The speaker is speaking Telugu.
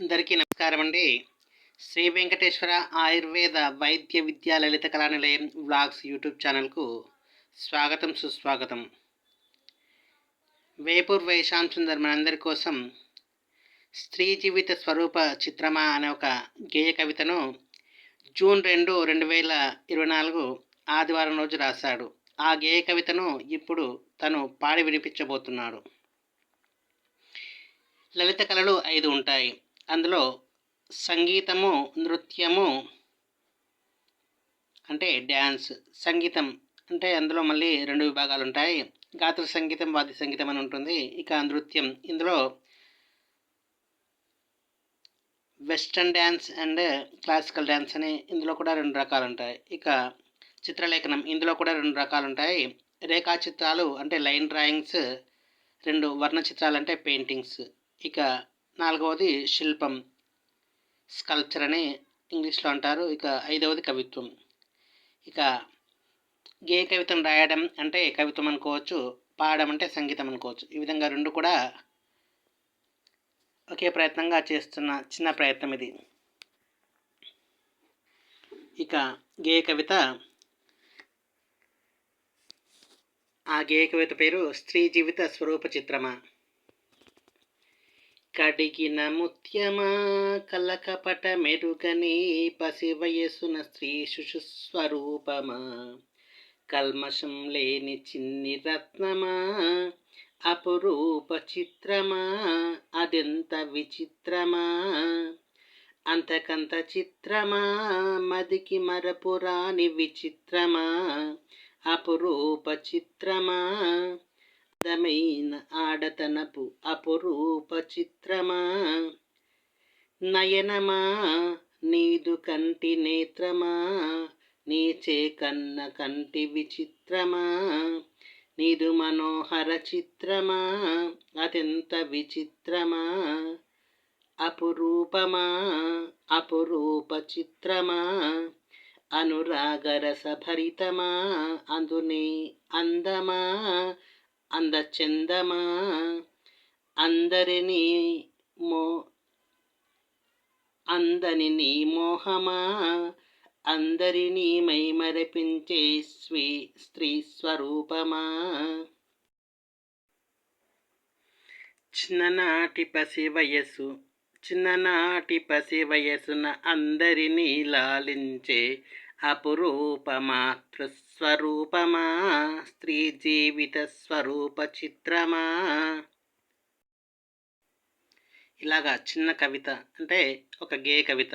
అందరికీ నమస్కారం అండి. శ్రీ వెంకటేశ్వర ఆయుర్వేద వైద్య విద్యా లలిత కళా నిలయం వ్లాగ్స్ యూట్యూబ్ ఛానల్కు స్వాగతం సుస్వాగతం. వేపూర్ వైశాంత్ సుందర్ మనందరి కోసం స్త్రీ జీవిత స్వరూప చిత్రమా అనే ఒక గేయ కవితను జూన్ రెండు రెండు వేల ఇరవై నాలుగు ఆదివారం రోజు రాశాడు. ఆ గేయ కవితను ఇప్పుడు తను పాడి వినిపించబోతున్నాడు. లలిత కళలు ఐదు ఉంటాయి. అందులో సంగీతము నృత్యము అంటే డ్యాన్స్. సంగీతం అంటే అందులో మళ్ళీ రెండు విభాగాలు ఉంటాయి. గాత్ర సంగీతం వాద్య సంగీతం అని ఉంటుంది. ఇక నృత్యం. ఇందులో western dance and classical dance అని ఇందులో కూడా రెండు రకాలు ఉంటాయి. ఇక చిత్రలేఖనం. ఇందులో కూడా రెండు రకాలు ఉంటాయి. రేఖా చిత్రాలు అంటే లైన్ డ్రాయింగ్స్. రెండు వర్ణ చిత్రాలు అంటే పెయింటింగ్స్. ఇక నాలుగవది శిల్పం. స్కల్ప్చర్ అని ఇంగ్లీష్లో అంటారు. ఇక ఐదవది కవిత్వం. ఇక గే కవితను రాయడం అంటే కవిత్వం అనుకోవచ్చు పాడడం అంటే సంగీతం అనుకోవచ్చు. ఈ విధంగా రెండు కూడా ఒకే ప్రయత్నంగా చేస్తున్న చిన్న ప్రయత్నం ఇది. ఇక గే కవిత ఆ గే కవిత పేరు స్త్రీ జీవిత స్వరూప చిత్రమా? కడిగిన ముత్యమా కలకపట మెరుగని పసి వయసున స్త్రీ శుశుస్వరూపమా కల్మషం లేని చిన్ని రత్నమా అపురూప చిత్రమా అదెంత విచిత్రమా. అంతకంత చిత్రమా మదికి మరపురాని విచిత్రమా అపురూప చిత్రమా. అందమైన ఆడతనపు అపురూప చిత్రమా? నయనమా? నీదు కంటి నేత్రమా? నీచే కన్న కంటి విచిత్రమా? నీదు మనోహర చిత్రమా? అత్యంత విచిత్రమా? అపురూపమా? అపురూప చిత్రమా? అనురాగరసభరితమా అందునే అందమా? అందచందమా? అందరినీ మో అందని నీ మోహమా? అందరినీ మైమరపించే స్వీ స్త్రీ స్వరూపమా? చిన్ననాటి పసి వయస్సు చిన్ననాటి పసి వయసున అందరినీ లాలించే అపురూపమా మాతృస్వరూపమా స్త్రీ జీవిత స్వరూప చిత్రమా ఇలాగా చిన్న కవిత అంటే ఒక గే కవిత.